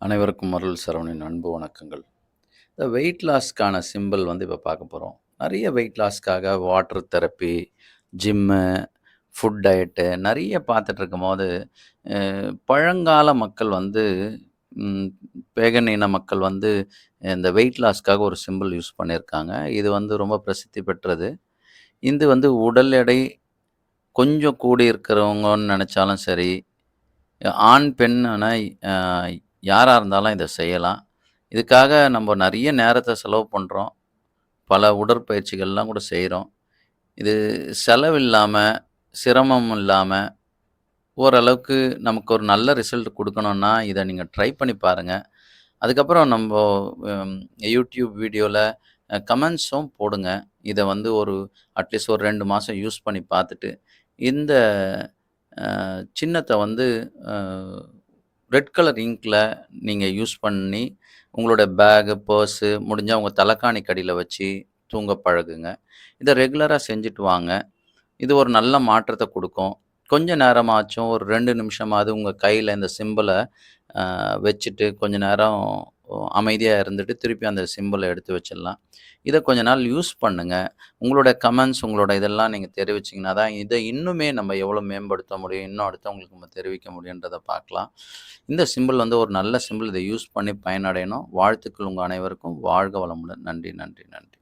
அனைவருக்கும் அருள் சரவணின் அன்பு வணக்கங்கள். இந்த வெயிட் லாஸ்க்கான சிம்பிள் வந்து இப்போ பார்க்க போகிறோம் நிறைய weight லாஸ்க்காக water therapy gym food diet நிறைய பார்த்துட்டு இருக்கும்போது பழங்கால மக்கள் வந்து பேகன் இன மக்கள் வந்து இந்த வெயிட் லாஸ்க்காக ஒரு சிம்பிள் யூஸ் பண்ணியிருக்காங்க. இது வந்து ரொம்ப பிரசித்தி பெற்றது. இது வந்து உடல் எடை கொஞ்சம் கூடி இருக்கிறவங்கன்னு நினச்சாலும் சரி ஆண் பெண் யாராக இருந்தாலும் இதை செய்யலாம். இதுக்காக நம்ம நிறைய நேரத்தை செலவு பண்ணுறோம் பல உடற்பயிற்சிகள்லாம் கூட செய்கிறோம் இது செலவில்லாமல் சிரமம் இல்லாமல் ஓரளவுக்கு நமக்கு ஒரு நல்ல ரிசல்ட் கொடுக்கணுன்னா இதை நீங்கள் ட்ரை பண்ணி பாருங்கள் அதுக்கப்புறம் நம்ம யூடியூப் வீடியோவில் கமெண்ட்ஸும் போடுங்க. இதை வந்து ஒரு அட்லீஸ்ட் ஒரு ரெண்டு மாதம் யூஸ் பண்ணி பார்த்துட்டு இந்த சின்னத்தை வந்து ரெட் கலர் இங்கில் நீங்கள் யூஸ் பண்ணி உங்களோட பேகு பர்ஸு முடிஞ்சால் உங்கள் தலைக்காணி கடியில் வச்சு தூங்க பழகுங்க. இதை ரெகுலராக செஞ்சுட்டு வாங்க. இது ஒரு நல்ல மாற்றத்தை கொடுக்கும். கொஞ்ச நேரமாச்சும் ஒரு ரெண்டு நிமிஷமாவது உங்கள் கையில் இந்த சிம்பிளை வச்சுட்டு கொஞ்ச நேரம் அமைதியாக இருந்துட்டு திருப்பி அந்த சிம்பிளை எடுத்து வச்சிடலாம். இதை கொஞ்ச நாள் யூஸ் பண்ணுங்கள் உங்களோட கமெண்ட்ஸ் உங்களோட இதெல்லாம் நீங்கள் தெரிவிச்சிங்கன்னா தான் இதை இன்னுமே நம்ம எவ்வளோ மேம்படுத்த முடியும் இன்னும் அடுத்தவங்களுக்கு நம்ம தெரிவிக்க முடியுன்றதை பார்க்கலாம். இந்த சிம்பிள் வந்து ஒரு நல்ல சிம்பிள் இதை யூஸ் பண்ணி பயனடையணும். வாழ்த்துக்கள் உங்கள் அனைவருக்கும். வாழ்க வளமுடன். நன்றி நன்றி நன்றி.